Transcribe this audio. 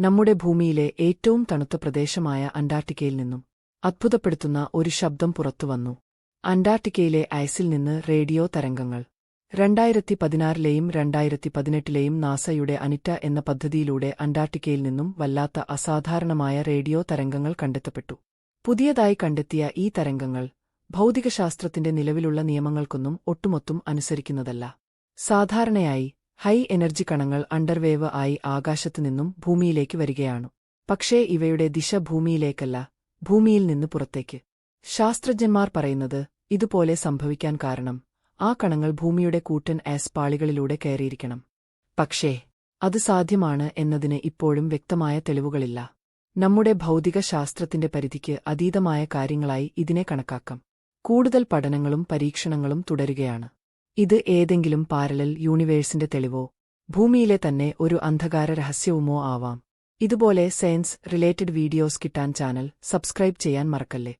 നമ്മുടെ ഭൂമിയിലെ ഏറ്റവും തണുത്ത പ്രദേശമായ അന്റാർട്ടിക്കയിൽ നിന്നും അത്ഭുതപ്പെടുത്തുന്ന ഒരു ശബ്ദം പുറത്തുവന്നു അന്റാർട്ടിക്കയിലെ ഐസിൽ നിന്ന് റേഡിയോ തരംഗങ്ങൾ. രണ്ടായിരത്തി പതിനാറിലെയും രണ്ടായിരത്തി പതിനെട്ടിലെയും നാസയുടെ അനിറ്റ എന്ന പദ്ധതിയിലൂടെ അന്റാർട്ടിക്കയിൽ നിന്നും വല്ലാത്ത അസാധാരണമായ റേഡിയോ തരംഗങ്ങൾ കണ്ടെത്തപ്പെട്ടു. പുതിയതായി കണ്ടെത്തിയ ഈ തരംഗങ്ങൾ ഭൗതികശാസ്ത്രത്തിന്റെ നിലവിലുള്ള നിയമങ്ങൾക്കൊന്നും ഒട്ടുമൊത്തും അനുസരിക്കുന്നതല്ല. സാധാരണയായി ഹൈ എനർജി കണങ്ങൾ അണ്ടർവേവ് ആയി ആകാശത്തു നിന്നും ഭൂമിയിലേക്ക് വരികയാണ്. പക്ഷേ ഇവയുടെ ദിശ ഭൂമിയിലേക്കല്ല ഭൂമിയിൽ നിന്ന് പുറത്തേക്ക്. ശാസ്ത്രജ്ഞന്മാർ പറയുന്നത് ഇതുപോലെ സംഭവിക്കാൻ കാരണം ആ കണങ്ങൾ ഭൂമിയുടെ കൂറ്റൻ ആസ് പാളികളിലൂടെ കയറിയിരിക്കണം. പക്ഷേ അത് സാധ്യമാണ് എന്നതിന് ഇപ്പോഴും വ്യക്തമായ തെളിവുകളില്ല. നമ്മുടെ ഭൗതിക ശാസ്ത്രത്തിന്റെ പരിധിക്ക് അതീതമായ കാര്യങ്ങളായി ഇതിനെ കണക്കാക്കാം. കൂടുതൽ പഠനങ്ങളും പരീക്ഷണങ്ങളും തുടരുകയാണ്. ഇത് ഏതെങ്കിലും പാരലൽ യൂണിവേഴ്സിന്റെ തെളിവോ ഭൂമിയിലെ തന്നെ ഒരു അന്ധകാര രഹസ്യവുമോ ആവാം. ഇതുപോലെ സയൻസ് റിലേറ്റഡ് വീഡിയോസ് കിട്ടാൻ ചാനൽ സബ്സ്ക്രൈബ് ചെയ്യാൻ മറക്കല്ലേ?